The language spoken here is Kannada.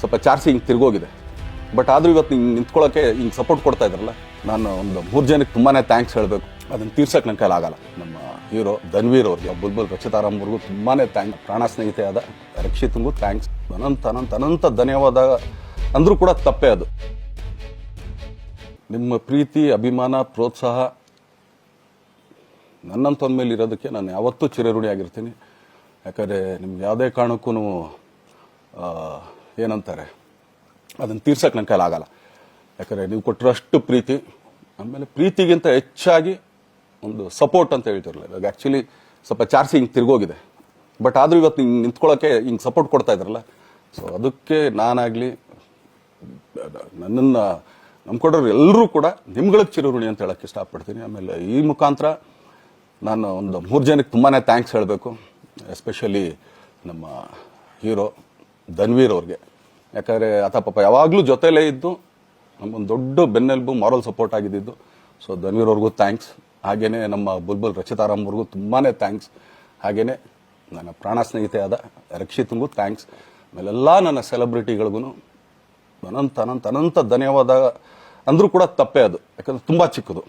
ಸ್ವಲ್ಪ ಚಾರ್ಜ್ ಹಿಂಗೆ ತಿರುಗೋಗಿದೆ. ಬಟ್ ಆದರೂ ಇವತ್ತು ಹಿಂಗೆ ನಿಂತ್ಕೊಳ್ಳೋಕ್ಕೆ ಹಿಂಗೆ ಸಪೋರ್ಟ್ ಕೊಡ್ತಾ ಇದ್ರಲ್ಲ, ನಾನು ಒಂದು ಮೂರು ಜನಕ್ಕೆ ತುಂಬಾ ಥ್ಯಾಂಕ್ಸ್ ಹೇಳಬೇಕು. ಅದನ್ನು ತೀರ್ಸಕ್ಕೆ ನನ್ನ ಕೈಲಿ ಆಗಲ್ಲ. ನಮ್ಮ ಹೀರೋ ಧನ್ವೀರ್ ಅವ್ರಿಗೆ ಬುಲ್ಬುಲ್ ರಕ್ಷಿತಾರಾಮ್ರಿಗೂ ತುಂಬಾ ಥ್ಯಾಂಕ್ಸ್ ಪ್ರಾಣ ಸ್ನೇಹಿತೆಯಾದ ರಕ್ಷಿತ್ಗೂ ಥ್ಯಾಂಕ್ಸ್ ಅನಂತ ಅನಂತ ಅನಂತ ಧನ್ಯವಾದ ಅಂದರೂ ಕೂಡ ತಪ್ಪೇ ಅದು. ನಿಮ್ಮ ಪ್ರೀತಿ, ಅಭಿಮಾನ, ಪ್ರೋತ್ಸಾಹ ನನ್ನಂತೊಂದ ಮೇಲೆ ಇರೋದಕ್ಕೆ ನಾನು ಯಾವತ್ತೂ ಚಿರಋಣಿಯಾಗಿರ್ತೀನಿ. ಯಾಕಂದರೆ ನಿಮ್ಗೆ ಯಾವುದೇ ಕಾರಣಕ್ಕೂ ಏನಂತಾರೆ? ಅದನ್ನು ತೀರ್ಸಕ್ಕೆ ನನ್ನ ಕೈಲಿ ಆಗಲ್ಲ. ಯಾಕಂದರೆ ನೀವು ಕೊಟ್ಟಿರೋಷ್ಟು ಪ್ರೀತಿ, ಆಮೇಲೆ ಪ್ರೀತಿಗಿಂತ ಹೆಚ್ಚಾಗಿ ಒಂದು ಸಪೋರ್ಟ್ ಅಂತ ಹೇಳ್ತಿರಲ್ಲ. ಇವಾಗ ಆ್ಯಕ್ಚುಲಿ ಸ್ವಲ್ಪ ಚಾರ್ಸಿ ಹಿಂಗೆ ತಿರುಗೋಗಿದೆ. ಬಟ್ ಆದರೂ ಇವತ್ತು ಹಿಂಗೆ ನಿಂತ್ಕೊಳ್ಳೋಕೆ ಹಿಂಗೆ ಸಪೋರ್ಟ್ ಕೊಡ್ತಾ ಇದ್ರಲ್ಲ. ಸೊ ಅದಕ್ಕೆ ನಾನಾಗಲಿ, ನನ್ನನ್ನು ನಂಬ್ಕೊಡೋರು ಎಲ್ಲರೂ ಕೂಡ ನಿಮ್ಗಳಿಗೆ ಚಿರಋಣಿ ಅಂತ ಹೇಳೋಕ್ಕೆ ಇಷ್ಟಪಡ್ತೀನಿ. ಆಮೇಲೆ ಈ ಮುಖಾಂತರ ನಾನು ಒಂದು ಮೂರು ಜನಕ್ಕೆ ತುಂಬಾ ಥ್ಯಾಂಕ್ಸ್ ಹೇಳಬೇಕು. ಎಸ್ಪೆಷಲಿ ನಮ್ಮ ಹೀರೋ ಧನ್ವೀರ್ ಅವ್ರಿಗೆ. ಯಾಕಂದರೆ ಆತ ಪಾಪ ಯಾವಾಗಲೂ ಜೊತೆಲೇ ಇದ್ದು ನಮ್ಮೊಂದು ದೊಡ್ಡ ಬೆನ್ನೆಲುಬು ಮಾರಲ್ ಸಪೋರ್ಟ್ ಆಗಿದ್ದಿದ್ದು. ಸೊ ಧನ್ವೀರ್ ಥ್ಯಾಂಕ್ಸ್ ಹಾಗೆಯೇ ನಮ್ಮ ಬುಲ್ಬುಲ್ ರಚಿತಾರಾಮ್ ಅವ್ರಿಗೂ ತುಂಬಾ ಥ್ಯಾಂಕ್ಸ್ ಹಾಗೆಯೇ ನನ್ನ ಪ್ರಾಣ ಸ್ನೇಹಿತೆಯಾದ ರಕ್ಷಿತ್ಗೂ ಥ್ಯಾಂಕ್ಸ್ ಆಮೇಲೆಲ್ಲ ನನ್ನ ಸೆಲೆಬ್ರಿಟಿಗಳಿಗೂ ಅನಂತ ಅನಂತ ಅನಂತ ಧನ್ಯವಾದ ಅಂದರೂ ಕೂಡ ತಪ್ಪೇ ಅದು. ಯಾಕಂದ್ರೆ ತುಂಬ ಚಿಕ್ಕದು.